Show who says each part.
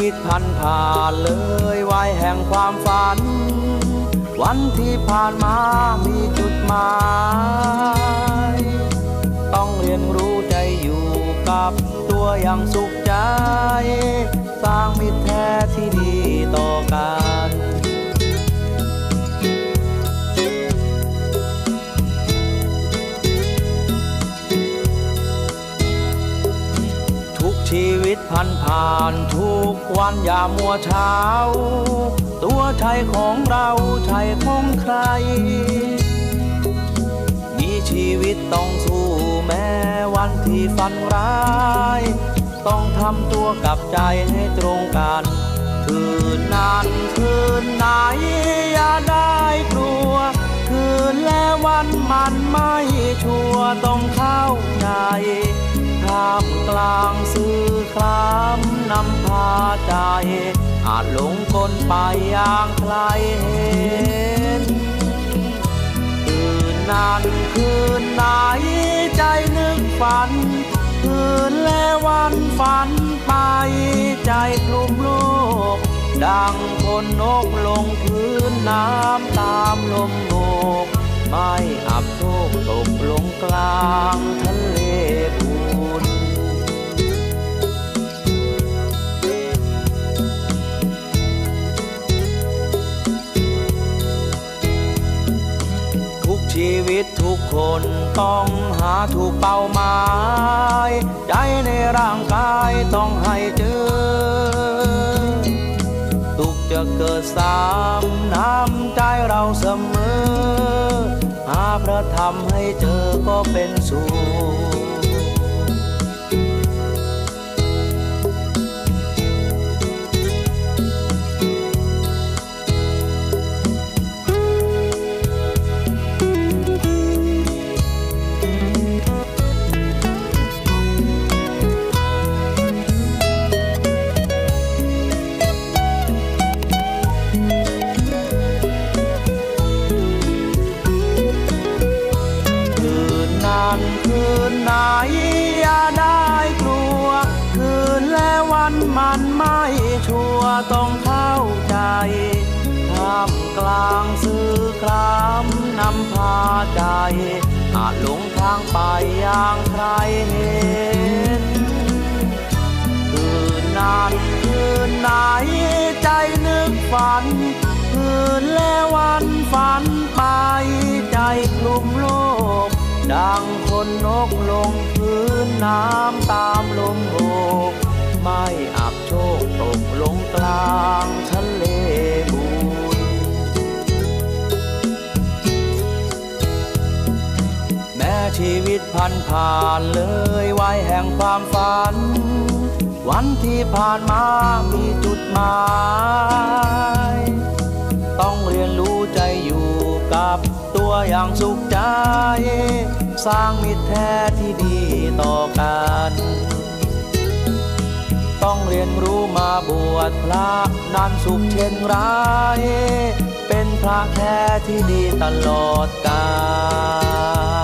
Speaker 1: วิตพันผ่านเลยวัยแห่งความฝัน วันที่ผ่านมามีจุดหมาย ต้องเรียนรู้ใจอยู่กับตัวอย่างสุขใจ สร้างมิตรแท้ที่ดีต่อกัน ชีวิตพันผ่านทุกวันอย่ามัวเช้า ตัวใช่ของเราใช่ของใคร มีชีวิตต้องสู้แม้วันที่ฝันร้าย ต้องทำตัวกับใจให้ตรงกัน คืนนั้นคืนไหนอย่าได้กลัว คืนและวันมันไม่ชัวร์ต้องเข้าใจามกลางสื่อคลามนำพาใจ อาจหลงกลไปอย่างใครเห็นคืนนั้นคืนไหนใจนึกฝัน คืนและวันฝันไปใจกลุ่มโลก ดังคนนกลงพื้นน้ำตามลมโบกไม่อับโชคตกลงกลางทะเล ชีวิตทุกคนต้องหาถูกเป้าหมาย ใจในร่างกายต้องให้เจอ ทุกจะเกิดสามน้ำใจเราเสมอ หาพระธรรมให้เจอก็เป็นสุข มันไม่ชัวร์ต้องเข้าใจท่ามกลางสื่อครามนำพาใจ อาจหลงทางไปอย่างใครเห็น คืนนั้นคืนไหนใจนึกฝัน คืนและวันฝันไปใจกลุ่มโลก ดังคนนกลงพื้นน้ำตามลมโบก ไม่อับโชคตกลงกลางทะเลบุญแม้ชีวิตพันผ่านเลยวัยแห่งความฝัน วันที่ผ่านมามีจุดหมาย ต้องเรียนรู้ใจอยู่กับตัวอย่างสุขใจ สร้างมิตรแท้ที่ดีต่อกัน ต้องเรียนรู้มาบวชพระนานสุขเช่นไรเป็นพระแท้ที่ดีตลอดกาล